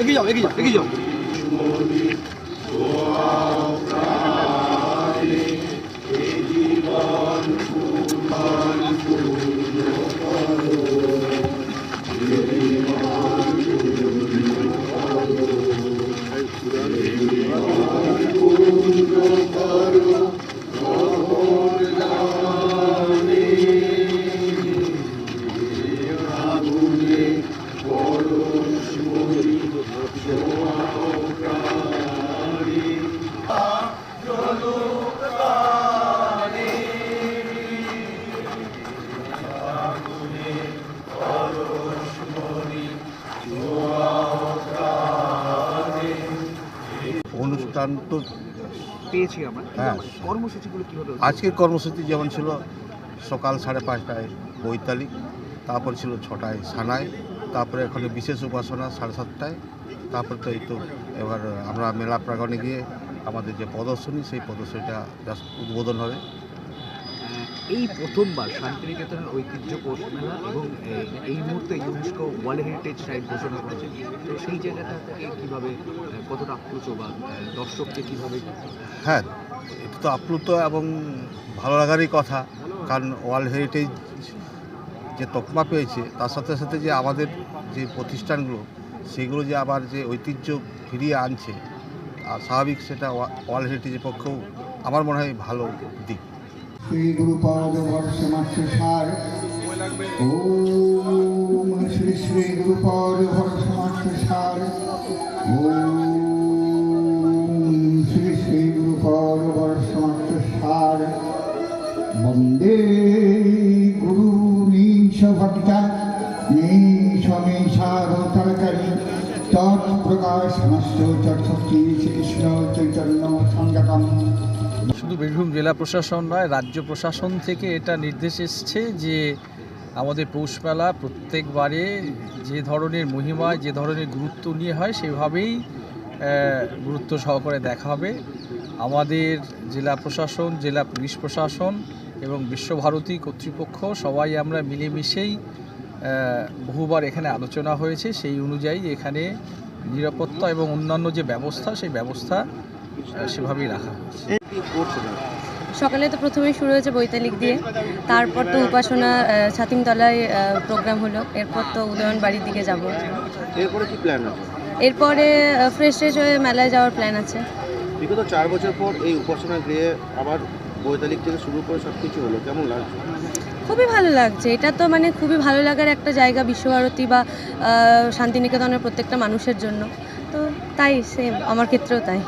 এগিয়ে যাও এগিয়ে যাও এগিয়ে যাও অনুষ্ঠান তো পেয়েছি আমরা। হ্যাঁ। কর্মসূচিগুলো কীভাবে আজকের কর্মসূচি যেমন ছিল সকাল সাড়ে পাঁচটায় বৈতালি তারপর ছিল ছটায় সানায় তারপরে এখানে বিশেষ উপাসনা সাড়ে সাতটায় তারপরে তো এই তো এবার আমরা মেলা প্রাঙ্গণে গিয়ে আমাদের যে প্রদর্শনী সেই প্রদর্শনীটা উদ্বোধন হবে। এই প্রথমবার শান্তিনিকেতনের ঐতিহ্য পৌষ মেলা এবং এই মুহূর্তে ইউনেস্কো ওয়ার্ল্ড হেরিটেজ সাইট ঘোষণা করেছে। তো সেই জায়গাটা থেকে কীভাবে কতটা আপ্লুত বা দর্শককে কীভাবে হ্যাঁ এটা তো আপ্লুত এবং ভালো লাগারই কথা। কারণ ওয়ার্ল্ড হেরিটেজ যে তকমা পেয়েছে, তার সাথে সাথে যে আমাদের যে প্রতিষ্ঠানগুলো, সেগুলো যে আবার যে ঐতিহ্য ফিরিয়ে আনছে আর স্বাভাবিক সেটা ওয়া- ওয়ার্ল্ড হেরিটেজের পক্ষেও আমার মনে হয় ভালো দিক। শ্রী গুরুপদ বর্ষমাত্র সার। ওম শ্রী শ্রী গুরুপদ বর্ষমাত্র সার। ওম শ্রী শ্রী গুরুপদ বর্ষমাত্র সার। বন্দে গুরু নিশ ভক্তা নিশ মেষাবতারকারী তৎপ্রকাশ নষ্ট চট্টী শ্রীকৃষ্ণ চৈতন্য সংযতম। শুধু বীরভূম জেলা প্রশাসন নয়, রাজ্য প্রশাসন থেকে এটা নির্দেশ এসছে যে আমাদের পৌষ মেলা প্রত্যেকবারে যে ধরনের মহিমা, যে ধরনের গুরুত্ব নিয়ে হয় সেভাবেই গুরুত্ব সহকারে দেখা হবে। আমাদের জেলা প্রশাসন, জেলা পুলিশ প্রশাসন এবং বিশ্বভারতী কর্তৃপক্ষ সবাই আমরা মিলেমিশেই বহুবার এখানে আলোচনা হয়েছে। সেই অনুযায়ী এখানে নিরাপত্তা এবং অন্যান্য যে ব্যবস্থা, সেই ব্যবস্থা সেভাবেই রাখা সকালে তো প্রথমেই শুরু হয়েছে বৈতালিক দিয়ে। তারপর তো উপাসনা ছাতিমতলায় প্রোগ্রাম হলো। এরপর তো উদয়ন বাড়ির দিকে যাব। এরপরে কি প্ল্যান আছে? এরপরে ফ্রেশ ফ্রেশ হয়ে মেলায় যাওয়ার প্ল্যান আছে। বিগত চার বছর পর এই উপাসনা গৃহে আবার বৈতালিক থেকে শুরু করে সব কিছু হলো। কেমন লাগছে? খুবই ভালো লাগছে। এটা তো মানে খুবই ভালো লাগার একটা জায়গা বিশ্বভারতী বা শান্তিনিকেতনের প্রত্যেকটা মানুষের জন্য। তো তাই সেম আমার ক্ষেত্রেও তাই।